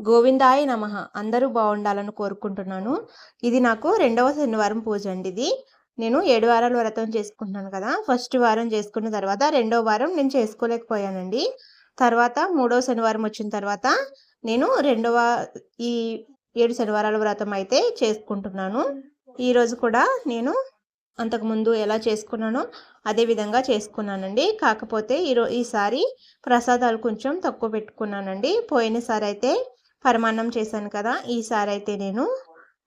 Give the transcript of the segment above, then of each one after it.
గోవిందాయ నమ. అందరూ బాగుండాలని కోరుకుంటున్నాను. ఇది నాకు రెండవ శనివారం పూజ అండి ఇది. నేను ఏడు వారాల వ్రతం చేసుకుంటున్నాను కదా. ఫస్ట్ వారం చేసుకున్న తర్వాత రెండో వారం నేను చేసుకోలేకపోయానండి. తర్వాత మూడవ శనివారం వచ్చిన తర్వాత నేను రెండవ ఈ ఏడు శనివారాల వ్రతం అయితే చేసుకుంటున్నాను. ఈరోజు కూడా నేను అంతకుముందు ఎలా చేసుకున్నానో అదే విధంగా చేసుకున్నానండి. కాకపోతే ఈరో ఈసారి ప్రసాదాలు కొంచెం తక్కువ పెట్టుకున్నానండి. పోయినసారి అయితే పరమాన్నం చేశాను కదా ఈసారి అయితే నేను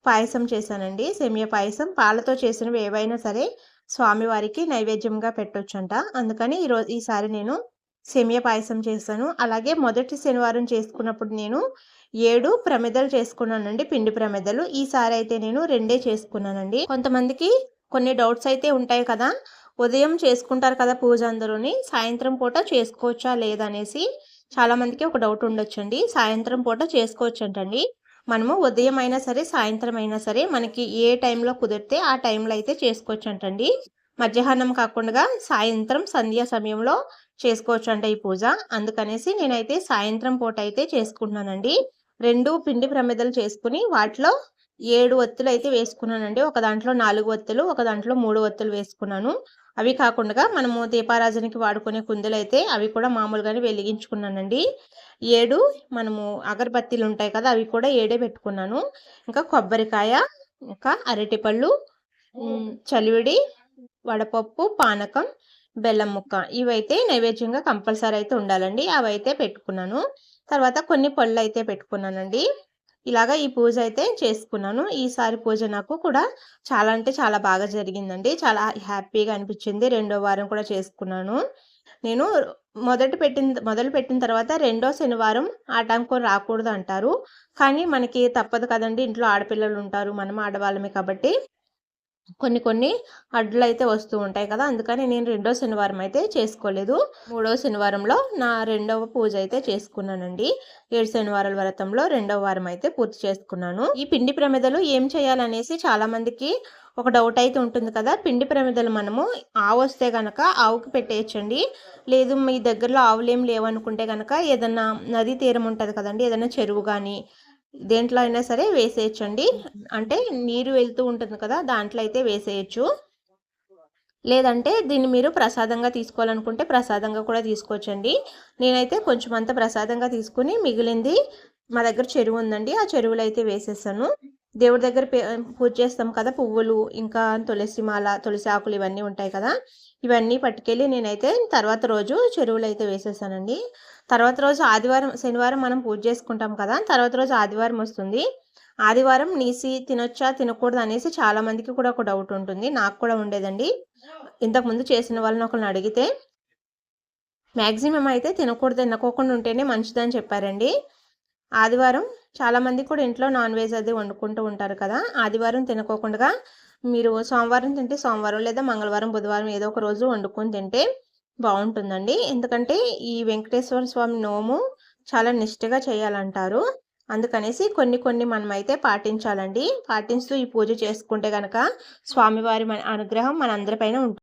పాయసం చేశానండి. సెమియ పాయసం పాలతో చేసినవి ఏవైనా సరే స్వామివారికి నైవేద్యంగా పెట్టొచ్చంట. అందుకని ఈరోజు ఈసారి నేను సెమియ పాయసం చేశాను. అలాగే మొదటి శనివారం చేసుకున్నప్పుడు నేను ఏడు ప్రమిదలు చేసుకున్నానండి పిండి ప్రమిదలు. ఈసారి అయితే నేను రెండే చేసుకున్నానండి. కొంతమందికి కొన్ని డౌట్స్ అయితే ఉంటాయి కదా ఉదయం చేసుకుంటారు కదా పూజ అందరూని సాయంత్రం పూట చేసుకోవచ్చా లేదనేసి చాలామందికి ఒక డౌట్ ఉండొచ్చండి. సాయంత్రం పూట చేసుకోవచ్చంటండి. మనము ఉదయం అయినా సరే సాయంత్రం అయినా సరే మనకి ఏ టైంలో కుదిరితే ఆ టైంలో అయితే చేసుకోవచ్చంటండి. మధ్యాహ్నం కాకుండా సాయంత్రం సంధ్యా సమయంలో చేసుకోవచ్చు అంట ఈ పూజ. అందుకనేసి నేనైతే సాయంత్రం పూట అయితే చేసుకుంటున్నానండి. రెండు పిండి ప్రమిదలు చేసుకుని వాటిలో ఏడు ఒత్తులు అయితే వేసుకున్నానండి. ఒక దాంట్లో నాలుగు ఒత్తులు ఒక దాంట్లో మూడు ఒత్తులు వేసుకున్నాను. అవి కాకుండా మనము దీపారాజనకి వాడుకునే కుందులు అయితే అవి కూడా మామూలుగానే వెలిగించుకున్నానండి. ఏడు మనము అగరబత్తీలు ఉంటాయి కదా అవి కూడా ఏడే పెట్టుకున్నాను. ఇంకా కొబ్బరికాయ ఇంకా అరటిపళ్ళు చలివిడి వడపప్పు పానకం బెల్లం ముక్క ఇవైతే నైవేద్యంగా కంపల్సరీ అయితే ఉండాలండి. అవి అయితే పెట్టుకున్నాను. తర్వాత కొన్ని పళ్ళు అయితే పెట్టుకున్నానండి. ఇలాగా ఈ పూజ అయితే చేసుకున్నాను. ఈసారి పూజ నాకు కూడా చాలా అంటే చాలా బాగా జరిగిందండి. చాలా హ్యాపీగా అనిపించింది. రెండో వారం కూడా చేసుకున్నాను. నేను మొదటి పెట్టిన మొదలు పెట్టిన తర్వాత రెండో శనివారం ఆటంకం రాకూడదు అంటారు. కానీ మనకి తప్పదు కదండి. ఇంట్లో ఆడపిల్లలు ఉంటారు. మనం ఆడవాళ్ళమే కాబట్టి కొన్ని కొన్ని అడ్డులు అయితే వస్తూ ఉంటాయి కదా అందుకని నేను రెండో శనివారం అయితే చేసుకోలేదు. మూడవ శనివారంలో నా రెండవ పూజ అయితే చేసుకున్నానండి. ఏడు శనివారాల వ్రతంలో రెండవ వారం అయితే పూర్తి చేసుకున్నాను. ఈ పిండి ప్రమిదలు ఏం చేయాలనేసి చాలా మందికి ఒక డౌట్ అయితే ఉంటుంది కదా పిండి ప్రమిదలు మనము ఆవు వస్తే కనుక ఆవుకి పెట్టేయచ్చండి. లేదు మీ దగ్గరలో ఆవులు ఏం లేవనుకుంటే కనుక ఏదన్నా నదీ తీరం ఉంటుంది కదండి ఏదైనా చెరువు కానీ దేంట్లో అయినా సరే వేసేయచ్చండి. అంటే నీరు వెళ్తూ ఉంటుంది కదా దాంట్లో అయితే వేసేయచ్చు. లేదంటే దీన్ని మీరు ప్రసాదంగా తీసుకోవాలనుకుంటే ప్రసాదంగా కూడా తీసుకోవచ్చండి. నేనైతే కొంచెం అంత ప్రసాదంగా తీసుకుని మిగిలింది మా దగ్గర చెరువు ఉందండి. ఆ చెరువులో అయితే వేసేసాను. దేవుడి దగ్గర పూజ చేస్తాం కదా పువ్వులు ఇంకా తులసి మాల తులసి ఆకులు ఇవన్నీ ఉంటాయి కదా. ఇవన్నీ పట్టుకెళ్ళి నేనైతే తర్వాత రోజు చెరువులు అయితే వేసేసానండి. తర్వాత రోజు ఆదివారం శనివారం మనం పూజ చేసుకుంటాం కదా తర్వాత రోజు ఆదివారం వస్తుంది. ఆదివారం నీసి తినొచ్చా తినకూడదు అనేసి చాలా మందికి కూడా ఒక డౌట్ ఉంటుంది. నాకు కూడా ఉండేదండి. ఇంతకుముందు చేసిన వాళ్ళని ఒకరిని అడిగితే మ్యాక్సిమం అయితే తినకూడదు తినకోకుండా ఉంటేనే మంచిదని చెప్పారండి. ఆదివారం చాలామంది కూడా ఇంట్లో నాన్ వెజ్ అది వండుకుంటూ ఉంటారు కదా ఆదివారం తినకోకుండా మీరు సోమవారం తింటే సోమవారం లేదా మంగళవారం బుధవారం ఏదో ఒక రోజు వండుకొని తింటే బాగుంటుందండి. ఎందుకంటే ఈ వెంకటేశ్వర స్వామి నోము చాలా నిష్ఠగా చేయాలంటారు. అందుకనేసి కొన్ని కొన్ని మనమైతే పాటించాలండి. పాటిస్తూ ఈ పూజ చేసుకుంటే కనుక స్వామివారి అనుగ్రహం మనందరిపైన ఉంటుంది.